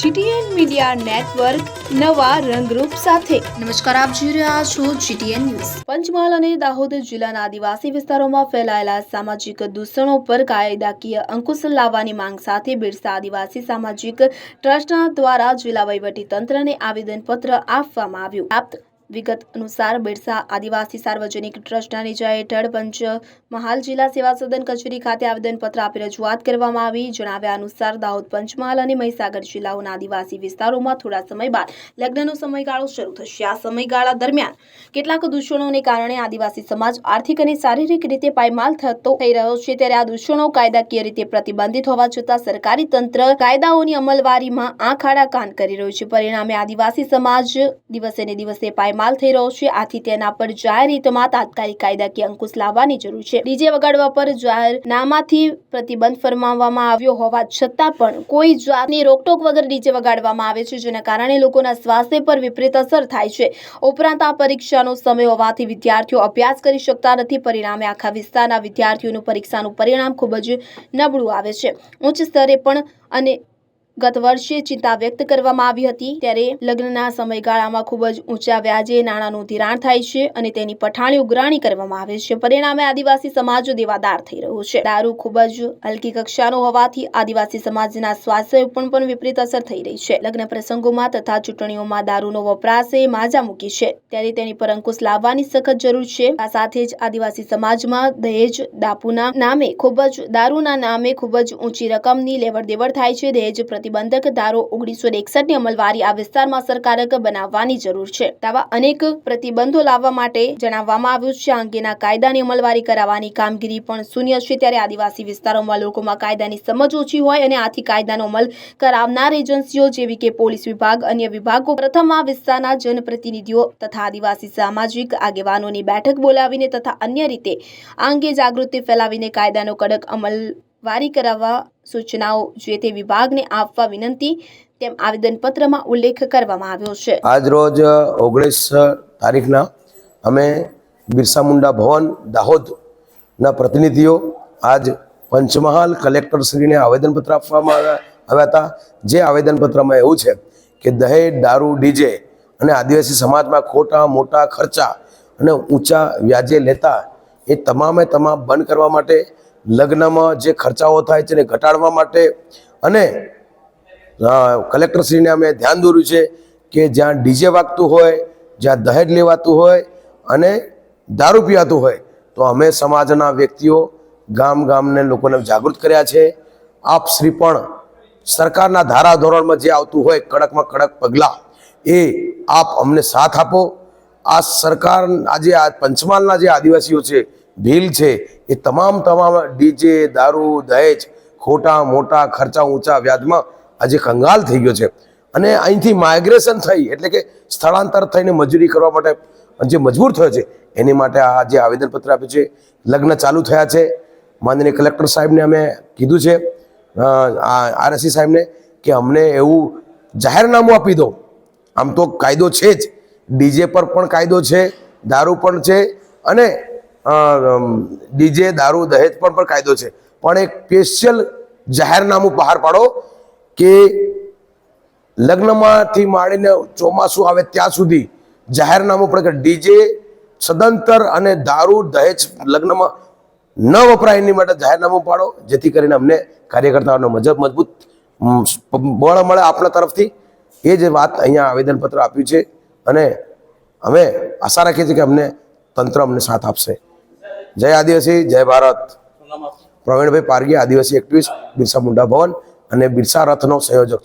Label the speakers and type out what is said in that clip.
Speaker 1: GTN media network નવા રંગરૂપ સાથે.
Speaker 2: નમસ્કાર આપ જોઈ રહ્યા છો જીટીએન ન્યૂઝ.
Speaker 1: પંચમહાલ અને દાહોદ જિલ્લાના આદિવાસી વિસ્તારોમાં ફેલાયેલા સામાજિક દૂષણો પર કાયદાકીય અંકુશ લાવવાની માંગ સાથે બિરસા આદિવાસી સામાજિક ટ્રસ્ટના દ્વારા જિલ્લા વહીવટી તંત્રને આવેદનપત્ર આપવામાં આવ્યું. પ્રાપ્ત વિગત અનુસાર બિરસા આદિવાસી સાર્વજનિક ટ્રસ્ટના નીચા હેઠળ પંચમહાલ જિલ્લા સેવા સદન કચેરી ખાતે આવેદનપત્ર આપી રજૂઆત કરવામાં આવી. જણાવ્યા અનુસાર દાહોદ પંચમહાલ અને મહીસાગર જિલ્લાઓના આદિવાસી વિસ્તારોમાં થોડા સમય બાદ લગ્નનો સમયગાળો શરૂ થશે. આ સમયગાળા દરમિયાન કેટલાક દૂષણોને કારણે આદિવાસી સમાજ આર્થિક અને શારીરિક રીતે પાયમાલ થતો થઈ રહ્યો છે. ત્યારે આ દૂષણો કાયદાકીય રીતે પ્રતિબંધિત હોવા છતાં સરકારી તંત્ર કાયદાઓની અમલવારીમાં આંખ આડા કાન કરી રહ્યું છે. પરિણામે આદિવાસી સમાજ દિવસે ને દિવસે પાયમાલ થઈ રહ્યો છે. આથી તેના પર જાહેર હિતમાં તાત્કાલિક કાયદાકીય અંકુશ લાવવાની જરૂર છે. ડીજે વગાડવા પર જાહેરનામાથી પ્રતિબંધ ફરમાવવામાં આવ્યો હોવા છતાં પણ કોઈ જાતની રોકટોક વગર ડીજે વગાડવામાં આવે છે, જેના કારણે લોકોના સ્વાસ્થ્ય પર વિપરીત અસર થાય છે. ઉપરાંત આ પરીક્ષાનો સમય હોવાથી વિદ્યાર્થીઓ અભ્યાસ કરી શકતા નથી. પરિણામે આખા વિસ્તારના વિદ્યાર્થીઓનું પરીક્ષાનું પરિણામ ખૂબ જ નબળું આવે છે. ઉચ્ચ સ્તરે પણ અને ગત વર્ષે ચિંતા વ્યક્ત કરવામાં આવી હતી. ત્યારે લગ્નના સમયગાળામાં ખૂબ જ ઊંચા વ્યાજે નાણાંનું ધિરાણ થાય છે અને તેની પઠાણી ઉઘરાણી કરવામાં આવે છે. પરિણામે આદિવાસી સમાજ દેવાદાર થઈ રહ્યો છે. દારૂ ખૂબ જ હલકી કક્ષાનો હોવાથી આદિવાસી સમાજના સ્વાસ્થ્ય ઉપર પણ વિપરીત અસર થઈ રહી છે. લગ્ન પ્રસંગોમાં તથા ચૂંટણીઓમાં દારૂનો વપરાશ એ માજા મૂકી છે. ત્યારે તેની પર અંકુશ લાવવાની સખત જરૂર છે. આ સાથે જ આદિવાસી સમાજમાં દહેજ દાપુના નામે ખૂબ જ દારૂના નામે ખૂબ જ ઊંચી રકમની લેવડ દેવડ થાય છે. દહેજ પ્રતિબંધક ધારો ઓગણીસો એકસઠની અમલવારી આ વિસ્તારમાં અસરકારક બનાવવાની જરૂર છે. તેવા અનેક પ્રતિબંધો લાવવા માટે જણાવવામાં આવ્યું છે. આ અંગેના કાયદાની અમલવારી કરાવવાની કામગીરી પણ શૂન્ય છે. ત્યારે આદિવાસી વિસ્તારોમાં લોકોમાં કાયદાની સમજ ઓછી હોય અને આથી કાયદાનો અમલ કરાવનાર એજન્સીઓ જેવી કે પોલીસ વિભાગ, અન્ય વિભાગો પ્રથમ આ વિસ્તારના જનપ્રતિનિધિઓ તથા આદિવાસી સામાજિક આગેવાનોની બેઠક બોલાવીને તથા અન્ય રીતે આ અંગે જાગૃતિ ફેલાવીને કાયદાનો કડક અમલ વારી કરાવવા સૂચનાઓ જે તે વિભાગને આપવા વિનંતી. તેમ આવેદનપત્રમાં ઉલ્લેખ કરવામાં આવ્યો છે.
Speaker 3: આજ રોજ ઓગણીસ તારીખના અમે બિરસા મુંડા ભવન, દાહોદના પ્રતિનિધિઓ આજ પંચમહાલ કલેક્ટરશ્રીને આવેદનપત્ર આપવામાં આવ્યા હતા. જે આવેદનપત્રમાં એવું છે કે દહેજ, દારૂ, ડીજે અને આદિવાસી સમાજમાં ખોટા, મોટા ખર્ચા અને ઊંચા વ્યાજે લેતા એ તમામે તમામ બંધ કરવા માટે લગ્નમાં જે ખર્ચાઓ થાય છે એને ઘટાડવા માટે અને કલેક્ટરશ્રીને અમે ધ્યાન દોર્યું છે કે જ્યાં ડીજે વાગતું હોય, જ્યાં દહેજ લેવાતું હોય અને દારૂ પીવાતું હોય, તો અમે સમાજના વ્યક્તિઓ ગામ ગામને લોકોને જાગૃત કર્યા છે. આપ શ્રી પણ સરકારના ધારાધોરણમાં જે આવતું હોય, કડકમાં કડક પગલાં, એ આપ અમને સાથ આપો. આ સરકાર, આજે આ પંચમહાલના જે આદિવાસીઓ છે ભીલ છે એ તમામ તમામ ડીજે, દારૂ, દહેજ, ખોટા મોટા ખર્ચા ઊંચા વ્યાજમાં આજે કંગાલ થઈ ગયો છે. અને અહીંથી માઇગ્રેશન થઈ, એટલે કે સ્થળાંતર થઈને મજૂરી કરવા માટે જે મજબૂર થયો છે, એની માટે આ જે આવેદનપત્ર આપ્યું છે, લગ્ન ચાલુ થયા છે. માનનીય કલેક્ટર સાહેબને અમે કીધું છે આરએસસી સાહેબને કે અમને એવું જાહેરનામું આપી દો. આમ તો કાયદો છે જ. ડીજે પર પણ કાયદો છે, દારૂ પણ છે અને ડીજે, દારૂ, દહેજ પર પણ કાયદો છે. પણ એક સ્પેશિયલ જાહેરનામું બહાર પાડો કે લગ્નમાંથી માંડીને ચોમાસું આવે ત્યાં સુધી જાહેરનામું પડે કે ડીજે, સદંતર અને દારૂ, દહેજ લગ્નમાં ન વપરાય એની માટે જાહેરનામું પાડો, જેથી કરીને અમને કાર્યકર્તાઓનો મજબ મજબૂત બળ મળે આપણા તરફથી. એ જ વાત અહીંયા આવેદનપત્ર આપ્યું છે. અને અમે આશા રાખીએ છીએ કે અમને તંત્ર અમને સાથ આપશે. જય આદિવાસી, જય ભારત. પ્રવીણભાઈ પારગી આદિવાસી એકવીસ, બિરસા મુંડા ભવન અને બિરસા રથનો સંયોજક